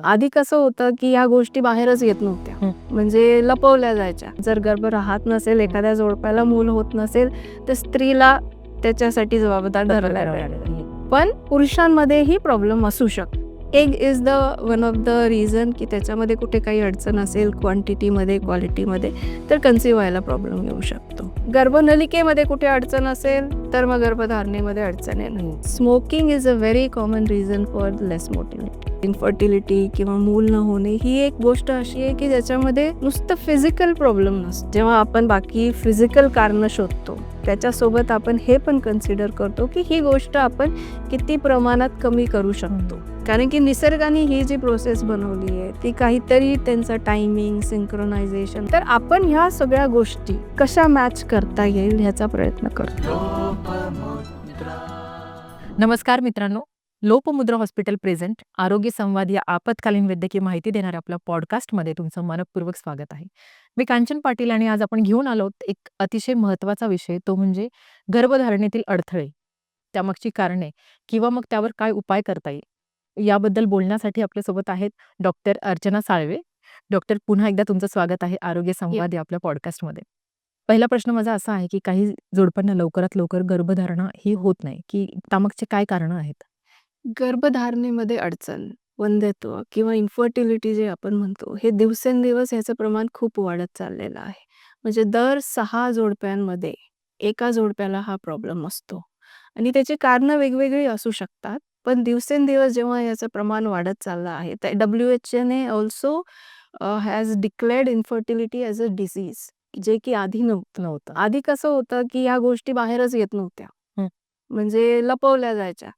होतं आधी कसं होतं की ह्या गोष्टी बाहेरच येत नव्हत्या. हं. म्हणजे लपवल्या जायच्या. जर गर्भ राहत नसेल एखाद्या जोडप्याला मूल होत नसेल तर स्त्रीला त्याच्यासाठी जबाबदार धरला पण पुरुषांमध्येही प्रॉब्लेम असू शकतो. Egg is the one of the reason की त्याच्यामध्ये कुठे काही अडचण असेल क्वांटिटीमध्ये क्वालिटीमध्ये तर कन्सिव्ह व्हायला प्रॉब्लेम येऊ शकतो. गर्भनलिकेमध्ये कुठे अडचण असेल तर मग गर्भधारणेमध्ये अडचण येणार. Smoking is a very common reason for less motility infertility किंवा मूल न होणे ही एक गोष्ट अशी आहे की ज्याच्यामध्ये नुसतं फिजिकल प्रॉब्लेम नसतो. जेव्हा आपण बाकी फिजिकल कारणं शोधतो त्याच्यासोबत आपण हे पण कन्सिडर करतो की ही गोष्ट आपण किती प्रमाणात कमी करू शकतो. कारण की निसर्गाने ही जी प्रोसेस बनवली आहे ती काहीतरी त्यांचं टायमिंग सिंक्रोनायझेशन तर आपण ह्या सगळ्या गोष्टी कशा मॅच करता येईल ह्याचा प्रयत्न करतो. नमस्कार मित्रांनो. लोपमुद्रा हॉस्पिटल प्रेझेंट आरोग्य संवाद या आपत्कालीन वैद्यकीय माहिती देणाऱ्या आपल्या पॉडकास्टमध्ये तुमचं मनपूर्वक स्वागत आहे. मी कांचन पाटील आणि आज आपण घेऊन आलो एक अतिशय महत्त्वाचा विषय तो म्हणजे गर्भधारणेतील अडथळे. त्यामागची कारणे किंवा मग त्यावर काय उपाय करता येईल याबद्दल बोलण्यासाठी आपल्यासोबत आहेत डॉक्टर अर्चना साळवे. डॉक्टर पुन्हा एकदा तुमचं स्वागत आहे आरोग्य संवाद या आपल्या पॉडकास्टमध्ये. पहिला प्रश्न माझा असा आहे की काही जोडप्यांना लवकरात लवकर गर्भधारणा ही होत नाही की त्यामागचे काय कारणं आहेत? गर्भधारणेमध्ये अडचण वंध्यत्व किंवा इन्फर्टिलिटी जे आपण म्हणतो हे दिवसेंदिवस याचं प्रमाण खूप वाढत चाललेलं आहे. म्हणजे दर सहा जोडप्यांमध्ये एका जोडप्याला हा प्रॉब्लेम असतो. आणि त्याची कारणं वेगवेगळी असू शकतात पण दिवसेंदिवस जेव्हा याचं प्रमाण वाढत चाललं आहे तर डब्ल्यू एच एने also has declared infertility as a disease जे की आधी नव्हतं नव्हतं. आधी कसं होतं की ह्या गोष्टी बाहेरच येत नव्हत्या. हं. म्हणजे लपवल्या जायच्या.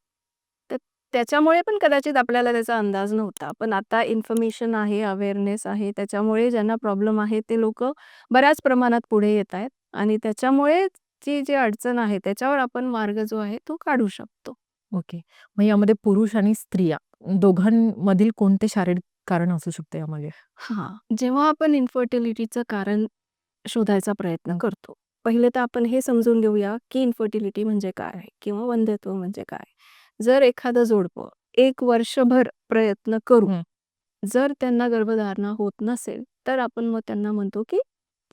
त्याच्यामुळे पण कदाचित आपल्याला त्याचा अंदाज नव्हता. पण आता इन्फॉर्मेशन आहे अवेअरनेस आहे त्याच्यामुळे ज्यांना प्रॉब्लेम आहे ते लोक बऱ्याच प्रमाणात पुढे येत आहेत आणि त्याच्यामुळे जी जी अडचण आहे त्याच्यावर आपण मार्ग जो आहे तो काढू शकतो. ओके. मग यामध्ये पुरुष आणि स्त्रिया दोघांमधील कोणते शारीरिक कारण असू शकते यामागे? हा. जेव्हा आपण इन्फर्टिलिटीचं कारण शोधायचा प्रयत्न करतो पहिले तर आपण हे समजून घेऊया की इन्फर्टिलिटी म्हणजे काय? आहे किंवा वंध्यत्व म्हणजे काय? जर एखादं जोडपं एक वर्षभर प्रयत्न करू हं. जर त्यांना गर्भधारणा होत नसेल तर आपण मग त्यांना म्हणतो की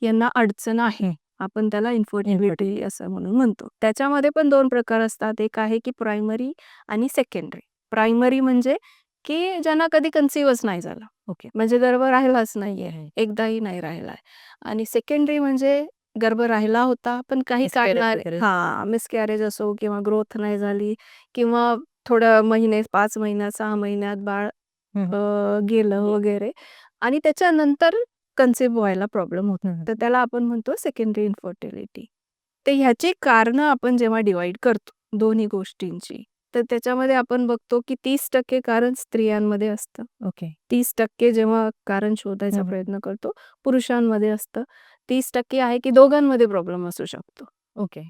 यांना अडचण आहे. आपण त्याला इन्फर्टिलिटी असं म्हणून म्हणतो. त्याच्यामध्ये पण दोन प्रकार असतात. एक आहे की प्रायमरी आणि सेकंडरी प्रायमरी म्हणजे की ज्यांना कधी कन्सिव्हच नाही झाला. ओके. म्हणजे गर्भ राहिलाच नाहीये. एकदाही नाही राहिलाय. आणि सेकंडरी म्हणजे गर्भ राहिला होता पण काही Miscarriage वगैरे. हा मिसकॅरेज असो किंवा ग्रोथ नाही झाली किंवा थोड्या महिने पाच महिन्यात सहा महिन्यात बाळ. अ, गेलं वगैरे आणि त्याच्यानंतर कन्सिव्ह व्हायला प्रॉब्लेम होतो. तर त्याला आपण म्हणतो सेकंडरी इन्फर्टिलिटी तर ह्याची कारणं आपण जेव्हा डिवाइड करतो दोन्ही गोष्टींची तर त्याच्यामध्ये आपण बघतो की तीस टक्के कारण स्त्रियांमध्ये असतं ओके तीस टक्के जेव्हा कारण शोधायचा. प्रयत्न करतो पुरुषांमध्ये असतं तीस टक्के आहे की दोघांमध्ये प्रॉब्लेम असू शकतो. ओके.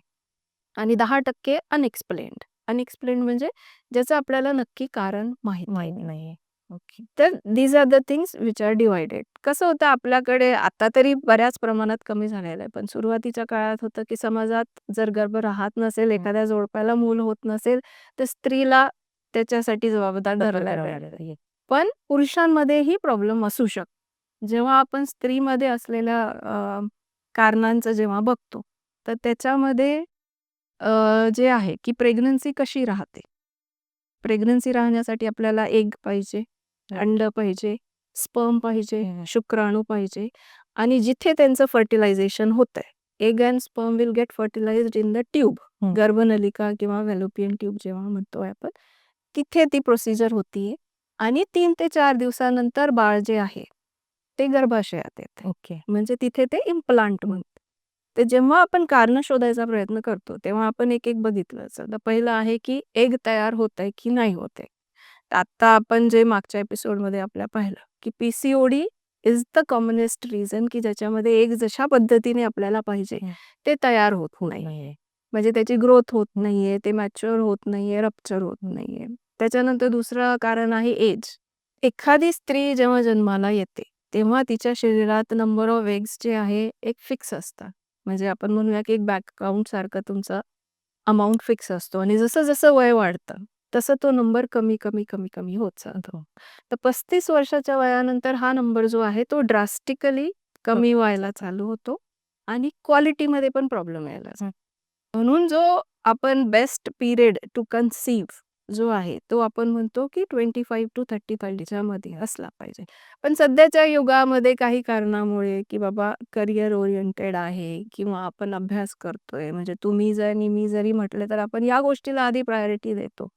आणि दहा टक्के अनएक्सप्लेन्ड अनएक्सप्लेन्ड म्हणजे ज्याचं आपल्याला नक्की कारण माहीत माहिती नाहीये. ओके. तर these are the things which are divided कसं होतं आपल्याकडे आता तरी बऱ्याच प्रमाणात कमी झालेलं आहे. पण सुरुवातीच्या काळात होतं की समाजात जर गर्भ राहत नसेल एखाद्या जोडप्याला मूल होत नसेल तर स्त्रीला त्याच्यासाठी जबाबदार धरला पण पुरुषांमध्येही प्रॉब्लेम असू शकतो. जेव्हा आपण स्त्रीमध्ये असलेल्या अ, कारणांचं जेव्हा बघतो तर त्याच्यामध्ये अ, जे आहे की प्रेग्नन्सी कशी राहते प्रेग्नन्सी राहण्यासाठी आपल्याला एग पाहिजे अंड पाहिजे स्पर्म पाहिजे. शुक्राणू पाहिजे आणि जिथे त्यांचं फर्टिलायझेशन होत आहे egg and sperm will get fertilized in the tube. गर्भनलिका किंवा व्हॅलोपियन ट्यूब जेव्हा म्हणतोय आपण तिथे ती प्रोसिजर होतीये आणि तीन ते चार दिवसानंतर बाळ जे आहे ते गर्भाशयात येते. ओके. म्हणजे तिथे ते इम्प्लांट म्हणतात तर जेव्हा आपण कारण शोधायचा प्रयत्न करतो तेव्हा आपण एक एक बघितलं तर पहिलं आहे की एग तयार होत आहे की नाही होत आहे आता आपण जे मागच्या एपिसोडमध्ये आपल्या पाहिलं की PCOD is the commonest reason की ज्याच्यामध्ये एग जशा पद्धतीने आपल्याला पाहिजे. ते तयार होत नाही. नाहीये. म्हणजे त्याची ग्रोथ होत नाहीये ते मॅच्युअर होत नाहीये रप्चर होत नाहीये. त्याच्यानंतर दुसरं कारण आहे एज. एखादी स्त्री जेव्हा जन्माला येते तेव्हा तिच्या शरीरात नंबर ऑफ एग्स जे आहे एक फिक्स असतात म्हणजे आपण म्हणूया की एक बँक अकाउंट सारखं तुमचं अमाऊंट फिक्स असतो आणि जसं जसं वय वाढतं तसं तो नंबर कमी, कमी, कमी, कमी होत जातो. हो. तर 35 वर्षाच्या वयानंतर हा नंबर जो आहे तो ड्रास्टिकली कमी व्हायला चालू होतो आणि क्वालिटीमध्ये पण प्रॉब्लेम यायला हं. म्हणून जो आपण बेस्ट पिरियड टू कन्सीव्ह जो आहे तो आपण म्हणतो की 25 टू 35 च्या मध्ये असला पाहिजे. पण सध्याच्या युगामध्ये काही कारणामुळे की बाबा करियर ओरिएंटेड आहे किंवा आपण अभ्यास करतोय म्हणजे तुम्ही जरी मी जरी म्हटलं तर आपण या गोष्टीला आधी प्रायोरिटी देतो.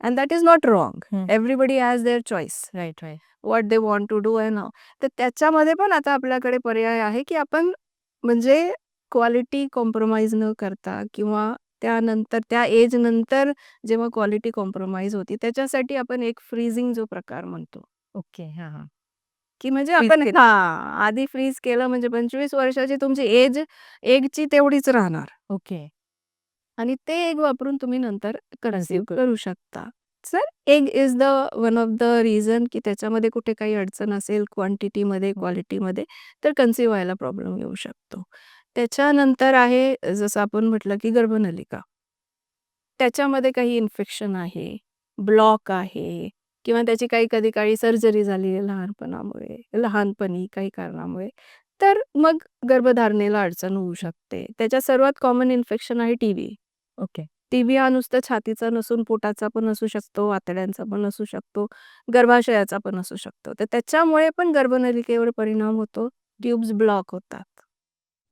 And that is not wrong. Everybody has their choice. Right, right. What they want to do and all. तर त्याच्यामध्ये पण आता आपल्याकडे पर्याय आहे की आपण म्हणजे क्वालिटी कॉम्प्रोमाईज न करता किंवा त्यानंतर त्या एज नंतर जेव्हा क्वालिटी कॉम्प्रोमाईज होती त्याच्यासाठी आपण एक फ्रीजिंग जो प्रकार म्हणतो. ओके. हां, हां. की म्हणजे फ्रीज आपण केलं. हां, आधी फ्रीज केलं म्हणजे 25 वर्षाची तुमची एज एगची तेवढीच राहणार. ओके. आणि ते एग वापरून तुम्ही नंतर कन्सीव्ह कन्सीव्ह करू. करू शकता. Sir egg is the one of the reason की त्याच्यामध्ये कुठे काही अडचण असेल क्वांटिटीमध्ये, क्वालिटीमध्ये तर कन्सीव्ह व्हायला प्रॉब्लेम येऊ शकतो. त्याच्यानंतर आहे जसं आपण म्हटलं की गर्भनलिका. त्याच्यामध्ये काही इन्फेक्शन आहे, ब्लॉक आहे किंवा त्याची काही कधी काळी सर्जरी झाली आहे लहानपणामुळे, लहानपणी काही कारणामुळे, तर मग गर्भधारणेला अडचण होऊ शकते. त्याच्यात सर्वात कॉमन इन्फेक्शन आहे टीबी. ओके. टीबी हा नुसता छातीचा नसून पोटाचा पण असू शकतो, आतड्यांचा पण असू शकतो, गर्भाशयाचा पण असू शकतो. तर त्याच्यामुळे पण गर्भनलिकेवर परिणाम होतो. ट्यूब्स ब्लॉक होतात.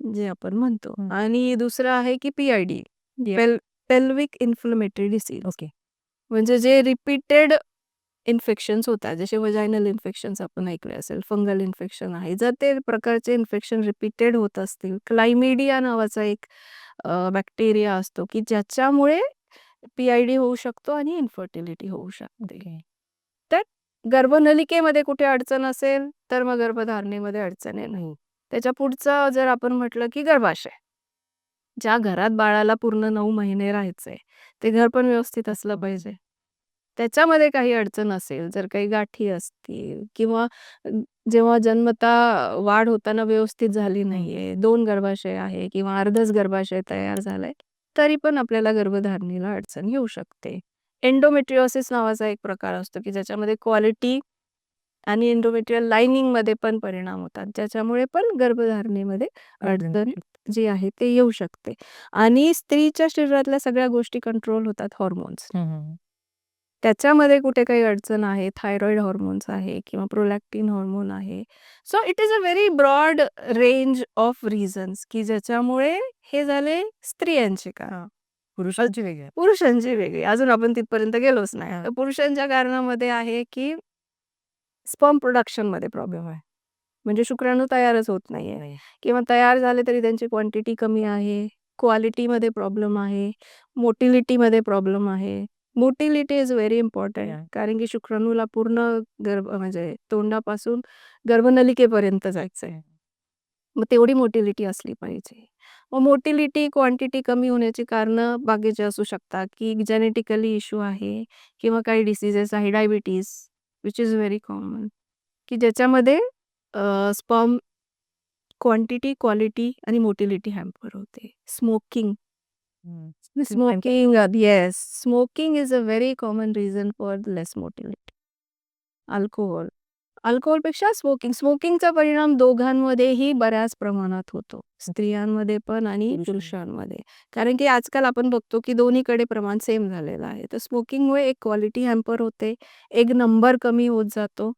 जे आपण म्हणतो. हं. आणि दुसरं आहे की पी-आय-डी. पेल पेल्विक इन्फ्लेमेटरी डिसीज. ओके. म्हणजे जे रिपीटेड इन्फेक्शन्स होतात. जसे व्हाजायनल इन्फेक्शन्स आपण ऐकले असेल, फंगल इन्फेक्शन आहे. जर ते प्रकारचे इन्फेक्शन रिपीटेड होत असतील, क्लायमिडिया नावाचा एक अ, बॅक्टेरिया असतो की ज्याच्यामुळे पी-आय-डी होऊ शकतो आणि इन्फर्टिलिटी होऊ शकते. ओके. तर गर्भनलिकेमध्ये कुठे अडचण असेल, तर मग गर्भधारणेमध्ये अडचण आहे नाही. त्याच्या पुढचं जर आपण म्हटलं की गर्भाशय. ज्या घरात बाळाला पूर्ण 9 महिने राहायचंय, ते घर पण व्यवस्थित असलं पाहिजे. त्याच्यामध्ये काही अडचण असेल, जर काही गाठी असतील किंवा जेव्हा जन्मता वाढ होताना व्यवस्थित झाली. नाहीये, 2 गर्भाशय आहे किंवा अर्धच गर्भाशय तयार झालंय, तरी पण आपल्याला गर्भधारणेला अडचण येऊ शकते. एंडोमेट्रियोसिस नावाचा एक प्रकार असतो की ज्याच्यामध्ये क्वालिटी आणि एंडोमेट्रियल लाइनिंगमध्ये पण परिणाम होतात. ज्याच्यामुळे पण गर्भधारणेमध्ये अडचण. जी आहे ते येऊ शकते. आणि स्त्रीच्या शरीरातल्या सगळ्या गोष्टी कंट्रोल होतात हॉर्मोन्स. त्याच्यामध्ये कुठे काही अडचण आहे, थायरॉईड हॉर्मोन्स आहे किंवा प्रोलॅक्टिन हॉर्मोन आहे. So it is a very broad range of reasons की ज्याच्यामुळे हे झाले स्त्रियांचे. हां. पुरुषांची वेगळी. पुरुषांची वेगळी. अजून आपण तिथपर्यंत गेलोच नाही. पुरुषांच्या कारणामध्ये आहे की स्पर्म प्रोडक्शनमध्ये प्रॉब्लेम आहे. म्हणजे शुक्राणू तयारच होत नाहीये नाही. किंवा तयार झाले तरी त्यांची क्वांटिटी कमी आहे, क्वालिटीमध्ये प्रॉब्लेम आहे, मोटिलिटीमध्ये प्रॉब्लेम आहे. Motility is very important. कारण की शुक्राणूला पूर्ण गर्भ म्हणजे तोंडापासून गर्भनलिकेपर्यंत जायचंय. हं. मग तेवढी मोटिलिटी असली पाहिजे. मग मोटिलिटी, क्वांटिटी कमी होण्याची कारणं बाकीचे असू शकतात की जेनेटिकली इश्यू आहे किंवा काही डिसीजेस आहे, diabetes which is very common की ज्याच्यामध्ये स्पर्म क्वांटिटी, क्वालिटी आणि मोटिलिटी हॅम्पर होते. Smoking. Smoking yes. Smoking is a very common reason for less motility. Alcohol. अल्कोहोलपेक्षा smoking. स्मोकिंगचा परिणाम दोघांमध्येही बऱ्याच प्रमाणात होतो. स्त्रियांमध्ये पण आणि पुरुषांमध्ये. कारण की आजकाल आपण बघतो की दोन्हीकडे प्रमाण सेम झालेलं आहे. तर स्मोकिंगमुळे एक क्वालिटी हॅम्पर होते, एक नंबर कमी होत जातो.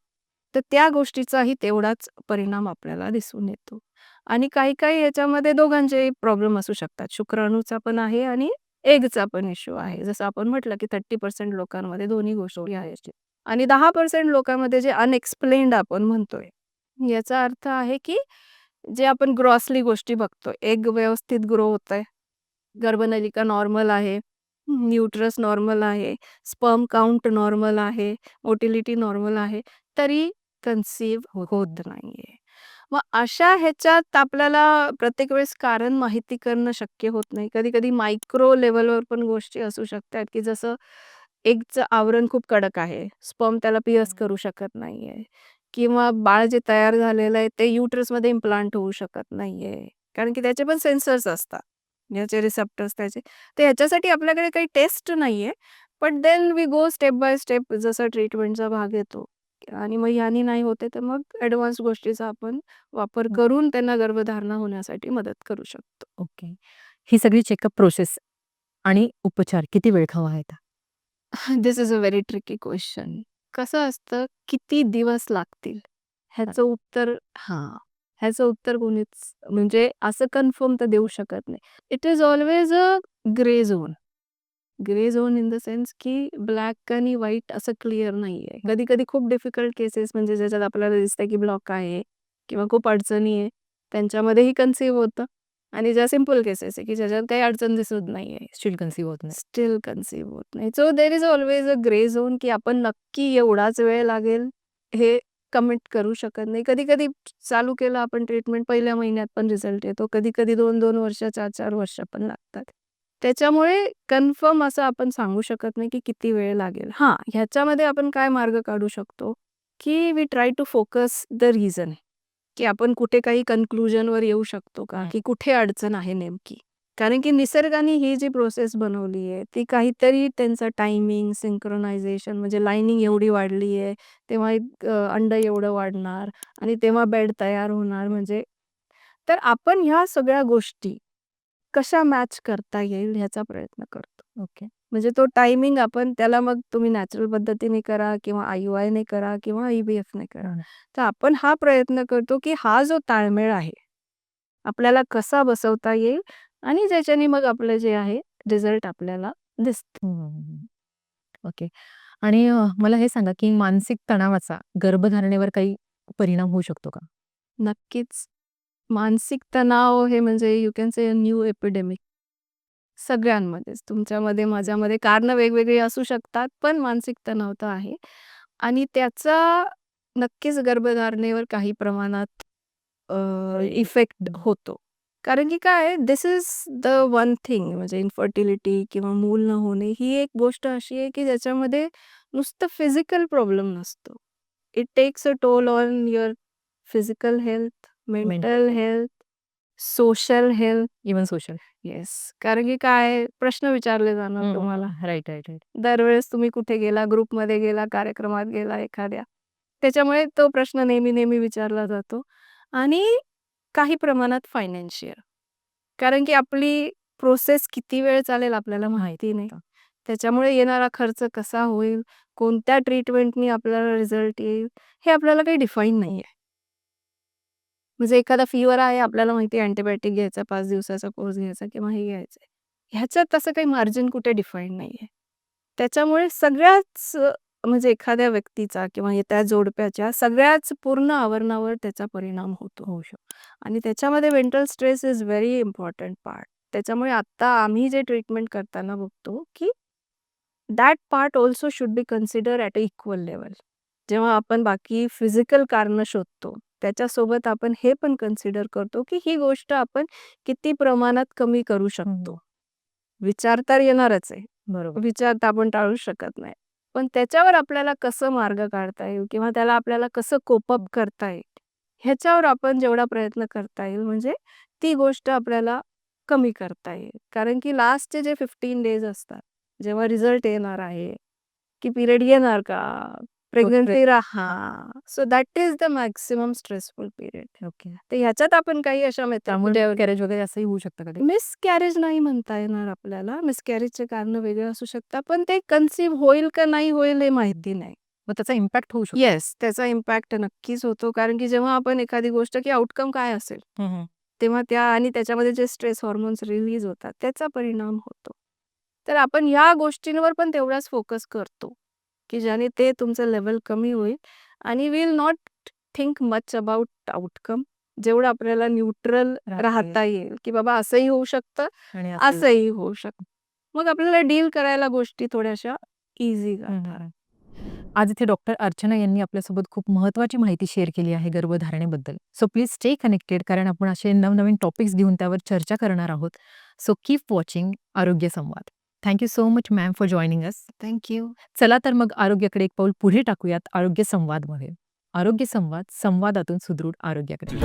तर त्या गोष्टीचाही तेवढाच परिणाम आपल्याला दिसून येतो. आणि काही-काही ह्याच्यामध्ये दोघांचेही प्रॉब्लेम असू शकतात. शुक्राणूचा पण आहे आणि एगचा पण इश्यू आहे. जसं आपण म्हटलं की 30% लोकांमध्ये दोन्ही गोष्टी आहेत. आणि 10% लोकांमध्ये जे अनएक्सप्लेन्ड आपण म्हणतोय. याचा अर्थ आहे की जे आपण ग्रॉसली गोष्टी बघतोय. एग व्यवस्थित ग्रो होत आहे गर्भनलिका नॉर्मल आहे. न्यूट्रस नॉर्मल आहे. स्पर्म काउंट नॉर्मल आहे. मोटिलिटी नॉर्मल आहे. तरी कन्सीव्ह होत नाहीये. मग अशा ह्याच्यात आपल्याला प्रत्येक वेळेस कारण माहिती करणं शक्य होत नाही. कधी-कधी मायक्रो लेवलवर पण गोष्टी असू शकतात की जसं एगचं आवरण खूप कडक आहे. स्पर्म त्याला पिअर्स करू शकत नाहीये किंवा बाळ जे तयार झालेलं आहे ते युटरसमध्ये इम्प्लांट होऊ शकत नाहीये. कारण की त्याचे पण सेन्सर्स असतात. याचे रिसेप्टर्स त्याचे. तर ह्याच्यासाठी आपल्याकडे काही टेस्ट नाहीये. But then we go step by step जसा ट्रीटमेंटचा भाग येतो आणि मग ह्यानी नाही होते तर मग ॲडव्हान्स गोष्टीचा आपण वापर हं. करून त्यांना गर्भधारणा होण्यासाठी मदत करू शकतो. ओके. ही सगळी चेकअप प्रोसेस आणि उपचार किती वेळ हवा आहे? This is a very tricky question. कसं असतं, किती दिवस लागतील? ह्याचं उत्तर हां, ह्याचं उत्तर कोणीच म्हणजे असं कन्फर्म तर देऊ शकत नाही. It is always a grey zone. Grey zone in the sense की ब्लॅक आणि व्हाईट असं क्लिअर नाहीये. कधी-कधी खूप डिफिकल्ट केसेस म्हणजे ज्याच्यात आपल्याला दिसतंय की ब्लॉक आहे किंवा खूप अडचणी आहे, त्यांच्यामध्येही कन्सीव्ह होतं आणि ज्या सिंपल केसेस आहे की ज्याच्यात काही अडचण दिसत नाहीये. स्टील कन्सीव्ह होत नाही. स्टिल कन्सीव्ह होत नाही. So there is always a grey zone की आपण नक्की एवढाच वेळ लागेल हे कमिट करू शकत नाही. कधी-कधी चालू केलं आपण ट्रीटमेंट पहिल्या महिन्यात पण रिझल्ट येतो. कधी-कधी 2-2 वर्ष, 4-4 वर्ष पण लागतात. त्याच्यामुळे कन्फर्म असं आपण सांगू शकत नाही की किती वेळ लागेल. हां, ह्याच्यामध्ये आपण काय मार्ग काढू शकतो, की we try to focus the reason की आपण कुठे काही कन्क्लुजनवर येऊ शकतो का. की कुठे अडचण आहे नेमकी? कारण की निसर्गाने ही जी प्रोसेस बनवली आहे, ती काहीतरी त्यांचं टायमिंग, सिंक्रोनायझेशन म्हणजे लाइनिंग एवढी वाढली आहे, तेव्हा अंड एवढं वाढणार आणि तेव्हा बेड तयार होणार म्हणजे तर आपण ह्या सगळ्या गोष्टी कशा मॅच करता येईल ह्याचा प्रयत्न करतो. ओके. म्हणजे तो टायमिंग आपण त्याला मग तुम्ही नॅचरल पद्धतीने करा किंवा आय-यू-आयने करा किंवा आय-व्ही-एफने करा. हं. तर आपण हा प्रयत्न करतो की हा जो ताळमेळ आहे, आपल्याला कसा बसवता येईल आणि ज्याच्याने मग आपलं जे आहे रिझल्ट आपल्याला दिसतं. ओके. आणि मला हे सांगा की मानसिक तणावाचा गर्भधारणेवर काही परिणाम होऊ शकतो का? नक्कीच. मानसिक तणाव हे म्हणजे you can say a new epidemic. सगळ्यांमध्येच. तुमच्यामध्ये, माझ्यामध्ये कारणं वेगवेगळी असू शकतात, पण मानसिक तणाव तर आहे आणि त्याचा नक्कीच गर्भधारणेवर काही प्रमाणात अ, इफेक्ट. होतो. कारण की काय आहे, this is the one thing म्हणजे इन्फर्टिलिटी किंवा मूल न होणे ही एक गोष्ट अशी आहे की ज्याच्यामध्ये नुसतं फिजिकल प्रॉब्लेम नसतो. It takes a toll on your physical health, mental mental health, social health. Even social. Yes. कारण की काय प्रश्न विचारले जाणार तुम्हाला. Right, right, right. दरवेळेस तुम्ही कुठे गेला, ग्रुपमध्ये गेला, कार्यक्रमात गेला एखाद्या. त्याच्यामुळे तो प्रश्न नेहमी-नेहमी विचारला जातो आणि काही प्रमाणात फायनान्शियल. कारण की आपली प्रोसेस किती वेळ चालेल आपल्याला माहिती नाही. त्याच्यामुळे येणारा खर्च कसा होईल, कोणत्या ट्रीटमेंटनी आपल्याला रिझल्ट येईल, हे आपल्याला काही डिफाईन नाहीये. म्हणजे एखादा फीवर आहे, आपल्याला माहिती आहे अँटिबायोटिक घ्यायचा, 5 दिवसाचा कोर्स घ्यायचा किंवा हे घ्यायचंय. ह्याच्यात तसं काही मार्जिन कुठे डिफाईंड नाहीये. त्याच्यामुळे सगळ्याच अ, म्हणजे एखाद्या व्यक्तीचा किंवा त्या जोडप्याच्या सगळ्याच पूर्ण आवरणावर त्याचा परिणाम होतो. होऊ शकतो. आणि त्याच्यामध्ये mental stress is very important part. त्याच्यामुळे आता आम्ही जे ट्रीटमेंट करताना बघतो, की that part also should be consider at a equal level. जेव्हा आपण बाकी फिजिकल कारणं शोधतो, त्याच्यासोबत आपण हे पण कन्सिडर करतो, की ही गोष्ट आपण किती प्रमाणात कमी करू शकतो. विचार तर येणारच आहे. बरोबर. विचार तर आपण टाळूच शकत नाही. पण त्याच्यावर आपल्याला कसं मार्ग काढता येईल किंवा त्याला आपल्याला कसं कोप अप करता येईल, ह्याच्यावर आपण जेवढा प्रयत्न करता येईल म्हणजे ती गोष्ट आपल्याला कमी करता येईल. कारण की लास्टचे जे 15 डेज असतात, जेव्हा रिझल्ट येणार आहे, की पिरियड येणार का? प्रेग्नन्सी रा हां. So that is the maximum stressful period. Okay. तर ह्याच्यात आपण काही अशा त्यामुळे मिसकॅरेज वगैरे असंही होऊ शकतं का ते? मिसकॅरेज नाही म्हणता येणार आपल्याला. मिसकॅरेजचे कारणं वेगळे असू शकतात. पण ते कन्सीव्ह होईल का नाही होईल हे माहिती नाही. मग त्याचा इम्पॅक्ट होऊ शकतो. येस, त्याचा इम्पॅक्ट नक्कीच होतो. कारण की जेव्हा आपण एखादी गोष्ट की आउटकम काय असेल, हं, हं. तेव्हा त्या आणि त्याच्यामध्ये जे स्ट्रेस हार्मोन्स रिलीज होतात, त्याचा परिणाम होतो. तर आपण ह्या गोष्टींवर पण तेवढाच फोकस करतो, की ज्याने ते तुमचं लेव्हल कमी होईल आणि will not think much about outcome. जेवढं आपल्याला न्यूट्रल राहता येईल, की बाबा असंही होऊ शकतं, असंही होऊ शकतं. मग आपल्याला डील करायला गोष्टी थोड्याशा. हं. आज इथे डॉक्टर अर्चना यांनी आपल्यासोबत खूप महत्त्वाची माहिती शेअर केली आहे गर्भधारणेबद्दल. सो प्लीज स्टे कनेक्टेड कारण आपण असे नवनवीन टॉपिक्स घेऊन त्यावर चर्चा करणार आहोत. So keep watching Arogya Samvad. Thank you so much ma'am for joining us. Thank you. चला तर मग आरोग्याकडे एक पाऊल पुढे टाकूयात आरोग्य संवादमध्ये. आरोग्य संवाद, संवादातून सुदृढ आरोग्याकडे.